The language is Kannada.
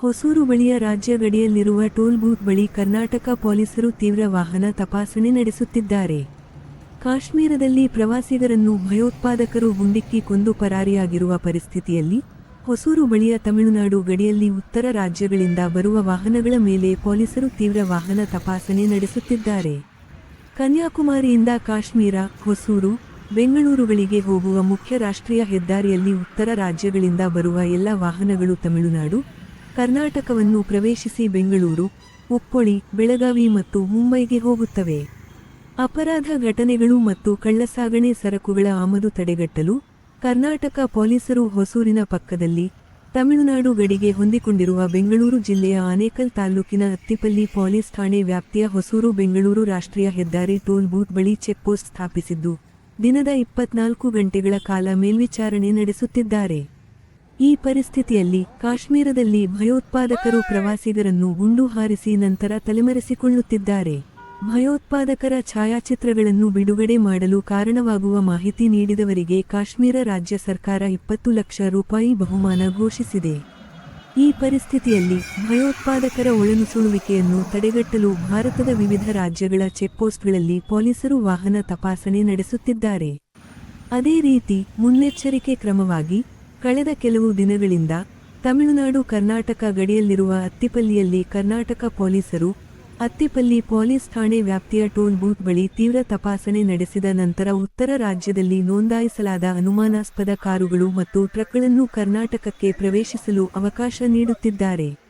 ಹೊಸೂರು ಬಳಿಯ ರಾಜ್ಯ ಗಡಿಯಲ್ಲಿರುವ ಟೋಲ್ ಬೂತ್ ಬಳಿ ಕರ್ನಾಟಕ ಪೊಲೀಸರು ತೀವ್ರ ವಾಹನ ತಪಾಸಣೆ ನಡೆಸುತ್ತಿದ್ದಾರೆ. ಕಾಶ್ಮೀರದಲ್ಲಿ ಪ್ರವಾಸಿಗರನ್ನು ಭಯೋತ್ಪಾದಕರು ಗುಂಡಿಕ್ಕಿ ಕೊಂದು ಪರಾರಿಯಾಗಿರುವ ಪರಿಸ್ಥಿತಿಯಲ್ಲಿ ಹೊಸೂರು ಬಳಿಯ ತಮಿಳುನಾಡು ಗಡಿಯಲ್ಲಿ ಉತ್ತರ ರಾಜ್ಯಗಳಿಂದ ಬರುವ ವಾಹನಗಳ ಮೇಲೆ ಪೊಲೀಸರು ತೀವ್ರ ವಾಹನ ತಪಾಸಣೆ ನಡೆಸುತ್ತಿದ್ದಾರೆ. ಕನ್ಯಾಕುಮಾರಿಯಿಂದ ಕಾಶ್ಮೀರ, ಹೊಸೂರು ಬೆಂಗಳೂರುಗಳಿಗೆ ಹೋಗುವ ಮುಖ್ಯ ರಾಷ್ಟ್ರೀಯ ಹೆದ್ದಾರಿಯಲ್ಲಿ ಉತ್ತರ ರಾಜ್ಯಗಳಿಂದ ಬರುವ ಎಲ್ಲ ವಾಹನಗಳು ತಮಿಳುನಾಡು ಕರ್ನಾಟಕವನ್ನು ಪ್ರವೇಶಿಸಿ ಬೆಂಗಳೂರು ಉಪ್ಪೊಳಿ ಬೆಳಗಾವಿ ಮತ್ತು ಮುಂಬೈಗೆ ಹೋಗುತ್ತವೆ. ಅಪರಾಧ ಘಟನೆಗಳು ಮತ್ತು ಕಳ್ಳಸಾಗಣೆ ಸರಕುಗಳ ಆಮದು ತಡೆಗಟ್ಟಲು ಕರ್ನಾಟಕ ಪೊಲೀಸರು ಹೊಸೂರಿನ ಪಕ್ಕದಲ್ಲಿ ತಮಿಳುನಾಡು ಗಡಿಗೆ ಹೊಂದಿಕೊಂಡಿರುವ ಬೆಂಗಳೂರು ಜಿಲ್ಲೆಯ ಆನೇಕಲ್ ತಾಲೂಕಿನ ಅತ್ತಿಪಲ್ಲಿ ಪೊಲೀಸ್ ಠಾಣೆ ವ್ಯಾಪ್ತಿಯ ಹೊಸೂರು ಬೆಂಗಳೂರು ರಾಷ್ಟ್ರೀಯ ಹೆದ್ದಾರಿ ಟೋಲ್ ಬೂತ್ ಬಳಿ ಚೆಕ್ಪೋಸ್ಟ್ ಸ್ಥಾಪಿಸಿದ್ದು, ದಿನದ ಇಪ್ಪತ್ನಾಲ್ಕು ಗಂಟೆಗಳ ಕಾಲ ಮೇಲ್ವಿಚಾರಣೆ ನಡೆಸುತ್ತಿದ್ದಾರೆ. ಈ ಪರಿಸ್ಥಿತಿಯಲ್ಲಿ ಕಾಶ್ಮೀರದಲ್ಲಿ ಭಯೋತ್ಪಾದಕರು ಪ್ರವಾಸಿಗರನ್ನು ಗುಂಡು ಹಾರಿಸಿ ನಂತರ ತಲೆಮರೆಸಿಕೊಳ್ಳುತ್ತಿದ್ದಾರೆ. ಭಯೋತ್ಪಾದಕರ ಛಾಯಾಚಿತ್ರಗಳನ್ನು ಬಿಡುಗಡೆ ಮಾಡಲು ಕಾರಣವಾಗುವ ಮಾಹಿತಿ ನೀಡಿದವರಿಗೆ ಕಾಶ್ಮೀರ ರಾಜ್ಯ ಸರ್ಕಾರ ಇಪ್ಪತ್ತು ಲಕ್ಷ ರೂಪಾಯಿ ಬಹುಮಾನ ಘೋಷಿಸಿದೆ. ಈ ಪರಿಸ್ಥಿತಿಯಲ್ಲಿ ಭಯೋತ್ಪಾದಕರ ಒಳನುಸುಳುವಿಕೆಯನ್ನು ತಡೆಗಟ್ಟಲು ಭಾರತದ ವಿವಿಧ ರಾಜ್ಯಗಳ ಚೆಕ್ಪೋಸ್ಟ್ಗಳಲ್ಲಿ ಪೊಲೀಸರು ವಾಹನ ತಪಾಸಣೆ ನಡೆಸುತ್ತಿದ್ದಾರೆ. ಅದೇ ರೀತಿ ಮುನ್ನೆಚ್ಚರಿಕೆ ಕ್ರಮವಾಗಿ ಕಳೆದ ಕೆಲವು ದಿನಗಳಿಂದ ತಮಿಳುನಾಡು ಕರ್ನಾಟಕ ಗಡಿಯಲ್ಲಿರುವ ಅತ್ತಿಪಲ್ಲಿಯಲ್ಲಿ ಕರ್ನಾಟಕ ಪೊಲೀಸರು, ಅತ್ತಿಪಲ್ಲಿ ಪೊಲೀಸ್ ಠಾಣೆ ವ್ಯಾಪ್ತಿಯ ಟೋಲ್ ಬೂತ್ ಬಳಿ ತೀವ್ರ ತಪಾಸಣೆ ನಡೆಸಿದ ನಂತರ ಉತ್ತರ ರಾಜ್ಯದಲ್ಲಿ ನೋಂದಾಯಿಸಲಾದ ಅನುಮಾನಾಸ್ಪದ ಕಾರುಗಳು ಮತ್ತು ಟ್ರಕ್ಗಳನ್ನು ಕರ್ನಾಟಕಕ್ಕೆ ಪ್ರವೇಶಿಸಲು ಅವಕಾಶ ನೀಡುತ್ತಿದ್ದಾರೆ.